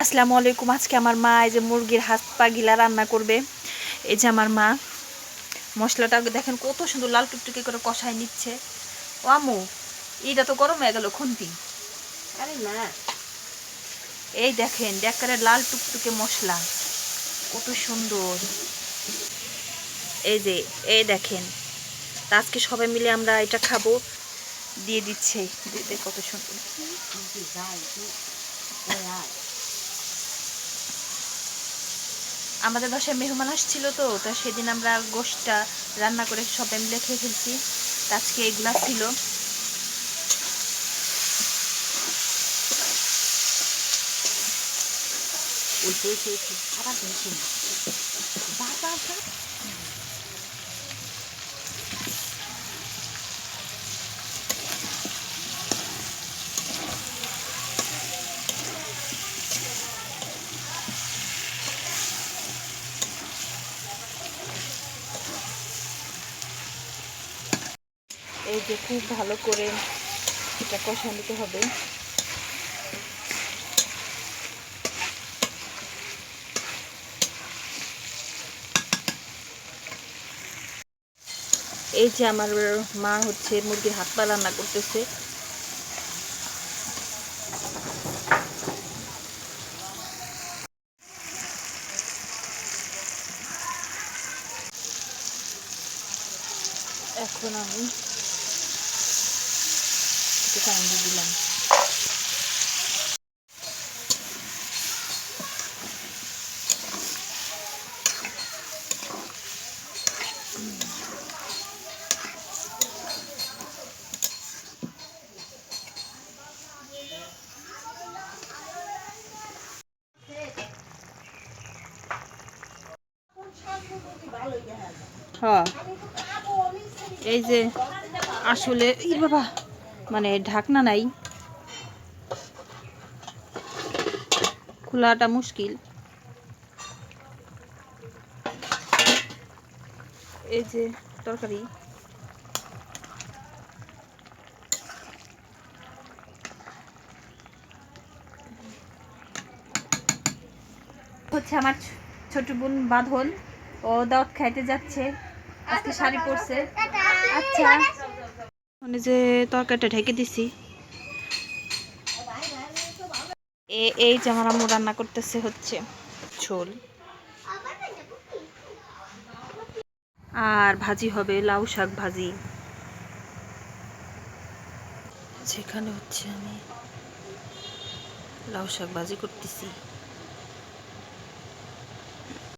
আসসালামু আলাইকুম আজকে আমার মা এই যে মুরগির হাত পা গিলা রান্না করবে এই যে আমার মা মশলাটা দেখেন কত সুন্দর লাল টুকটুকি করে কষায় নিচ্ছে ও আমু এইটা তো গরম হয়ে গেল খুন্তি আরে না এই দেখেন ডেকারে লাল টুকটুকে মশলা কত সুন্দর এই যে এই দেখেন আজকে সবাই মিলে আমরা এটা খাব দিয়ে দিচ্ছে দিতে কত সুন্দর আমাদের বাসায় মেহমান আসছিল তো তা সেদিন আমরা গোষ্ঠটা রান্না করে সব মিলে খেয়ে ফেলছি। আজকে এগুলা ছিল। আবার এই যে খুব ভালো করে এটা কষা নিতে হবে। এই যে আমার মা হচ্ছে মুরগির হাত পা রান্না করতেছে। এখন আমি একটু পানি দিলাম। হ্যাঁ। এই যে আসলে ই বাবা মানে ঢাকনা নাই। খোলাটা মুশকিল। এই যে তরকারি। হচ্ছে আমার ছোট বোন বাঁধন। ও দাওয়াত খাইতে যাচ্ছে। আজকে শাড়ি পরছে। আচ্ছা। মানে যে তরকারিটা ঢেকে দিছি। এ- এই যে আমার আম্মু রান্না করতেছে হচ্ছে। ঝোল। আর ভাজি হবে লাউ শাক ভাজি। যেখানে হচ্ছে আমি লাউ শাক ভাজি করতেছি।